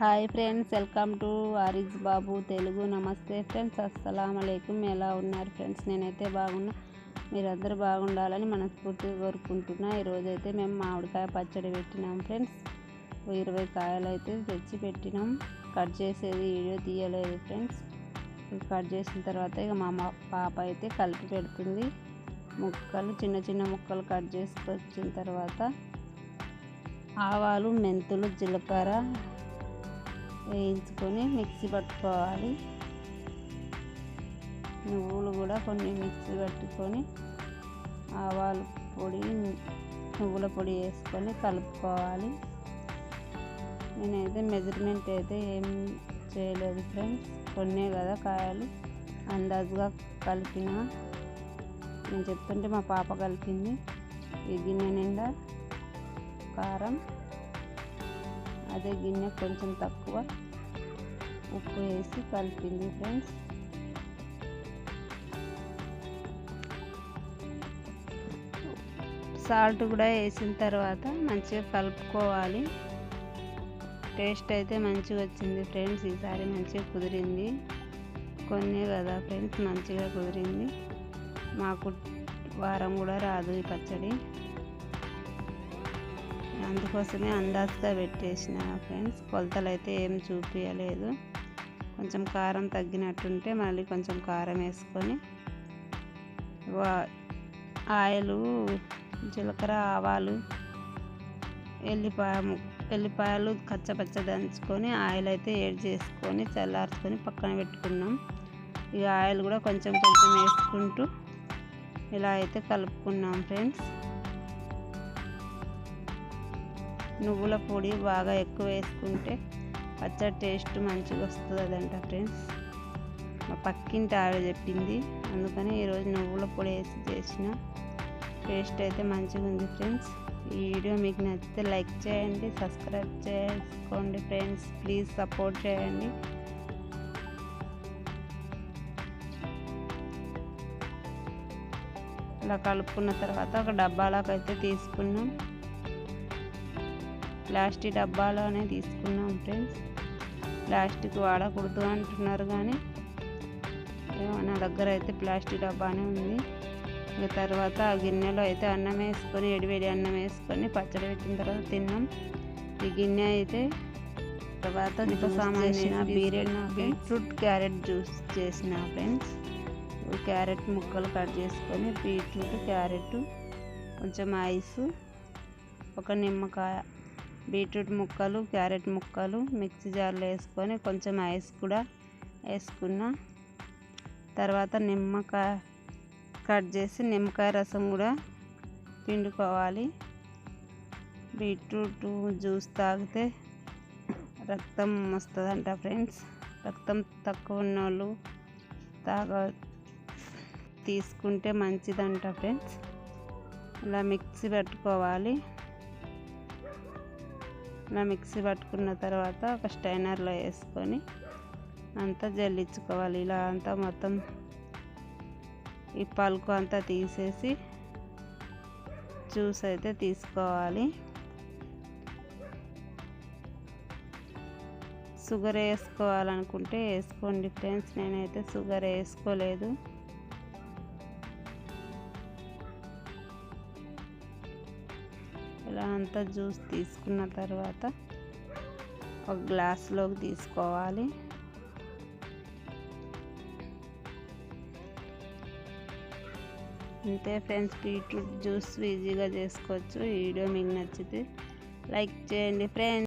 Hi friends welcome to Ariz Babu Telugu. నమస్తే friends అస్సలం అయికం ఎలా ఉన్నారు ఫ్రెండ్స్? నేనైతే బాగున్నా. మీరందరూ బాగుండాలని మనస్ఫూర్తిగా కోరుకుంటున్నా. ఈరోజైతే మేము మామిడికాయ పచ్చడి పెట్టినాం ఫ్రెండ్స్. ఇరవై కాయలు అయితే తెచ్చి పెట్టినాం. కట్ చేసేది వీడియో తీయలేదు ఫ్రెండ్స్. కట్ చేసిన తర్వాత ఇక మా పాప అయితే కలిపి పెడుతుంది. ముక్కలు చిన్న చిన్న ముక్కలు కట్ చేసుకొచ్చిన తర్వాత ఆవాలు మెంతులు జీలకర్ర వేయించుకొని మిక్సీ పట్టుకోవాలి. నువ్వులు కూడా కొన్ని మిక్సీ పట్టుకొని ఆవాలు పొడి నువ్వుల పొడి వేసుకొని కలుపుకోవాలి. నేనైతే మెజర్మెంట్ అయితే ఏం చేయలేదు ఫ్రెండ్స్. కొన్నే కదా కాయలు అందాజుగా కలిపిన. నేను చెప్తుంటే మా పాప కలిపింది. ఈ గిన్నె నిండా కారం అదే గిన్నె కొంచెం తక్కువ. ఉప్పు వేసి కలిపింది ఫ్రెండ్స్ సాల్ట్ కూడా వేసిన తర్వాత మంచిగా కలుపుకోవాలి. టేస్ట్ అయితే మంచిగా వచ్చింది ఫ్రెండ్స్. ఈసారి మంచిగా కుదిరింది. కొన్ని కదా ఫ్రెండ్స్ మంచిగా కుదిరింది. మాకు వారం కూడా రాదు ఈ పచ్చడి. అందుకోసమే అందాజుగా పెట్టేసిన ఫ్రెండ్స్. కొలతలు అయితే ఏం చూపించలేదు కొంచెం కారం తగ్గినట్టుంటే మళ్ళీ కొంచెం కారం వేసుకొని ఆయిలు జీలకర్ర ఆవాలు ఎల్లిపాయ ఎల్లిపాయలు కచ్చపచ్చ దంచుకొని ఆయిల్ అయితే ఏడ్ చేసుకొని చల్లార్చుకొని పక్కన పెట్టుకున్నాం. ఈ ఆయిల్ కూడా కొంచెం కొంచెం వేసుకుంటూ ఇలా అయితే కలుపుకున్నాం ఫ్రెండ్స్. నువ్వుల పొడి బాగా ఎక్కువ వేసుకుంటే పచ్చడి టేస్ట్ మంచిగా వస్తుంది అదంట ఫ్రెండ్స్. మా పక్కింటి ఆవిడ చెప్పింది. అందుకని ఈరోజు నువ్వుల పొడి వేసి చేసిన. టేస్ట్ అయితే మంచిగా ఉంది ఫ్రెండ్స్. ఈ వీడియో మీకు నచ్చితే లైక్ చేయండి సబ్స్క్రైబ్ చేసుకోండి ఫ్రెండ్స్. ప్లీజ్ సపోర్ట్ చేయండి. ఇలా కలుపుకున్న తర్వాత ఒక డబ్బాలోకి అయితే తీసుకున్నాం. ప్లాస్టిక్ డబ్బాలోనే తీసుకున్నాం ఫ్రెండ్స్. ప్లాస్టిక్ వాడకూడదు అంటున్నారు కానీ నా దగ్గర అయితే ప్లాస్టిక్ డబ్బానే ఉంది. ఇక తర్వాత ఆ గిన్నెలో అయితే అన్నం వేసుకొని ఎడివేడి అన్నం వేసుకొని పచ్చడి పెట్టిన తర్వాత తిన్నాం. ఈ గిన్నె అయితే తర్వాత నిప సామాన్ బీరెడ్ బీట్రూట్ క్యారెట్ జ్యూస్ చేసిన ఫ్రెండ్స్. క్యారెట్ ముక్కలు కట్ చేసుకొని బీట్రూట్ క్యారెట్ కొంచెం ఐస్ ఒక నిమ్మకాయ. బీట్రూట్ ముక్కలు క్యారెట్ ముక్కలు మిక్సీ జార్లో వేసుకొని కొంచెం ఐస్ కూడా వేసుకున్న. తర్వాత నిమ్మకాయ కట్ చేసి నిమ్మకాయ రసం కూడా పిండుకోవాలి. బీట్రూట్ జ్యూస్ తాగితే రక్తం వస్తుందంట ఫ్రెండ్స్. రక్తం తక్కువ ఉన్న వాళ్ళు తాగ తీసుకుంటే మంచిదంట ఫ్రెండ్స్. ఇలా మిక్సీ పెట్టుకోవాలి. ఇలా మిక్సీ పట్టుకున్న తర్వాత ఒక స్టైనర్లో వేసుకొని అంతా జల్లించుకోవాలి. ఇలా అంతా మొత్తం ఈ పలుకు అంతా తీసేసి జ్యూస్ అయితే తీసుకోవాలి. షుగర్ వేసుకోవాలనుకుంటే వేసుకోండి ఫ్రెండ్స్. నేనైతే షుగర్ వేసుకోలేదు. ఇలా అంతా జ్యూస్ తీసుకున్న తర్వాత ఒక గ్లాస్లోకి తీసుకోవాలి. అంతే ఫ్రెండ్స్ బీట్రూట్ జ్యూస్ ఈజీగా చేసుకోవచ్చు. ఈ వీడియో మీకు నచ్చితే లైక్ చేయండి ఫ్రెండ్స్.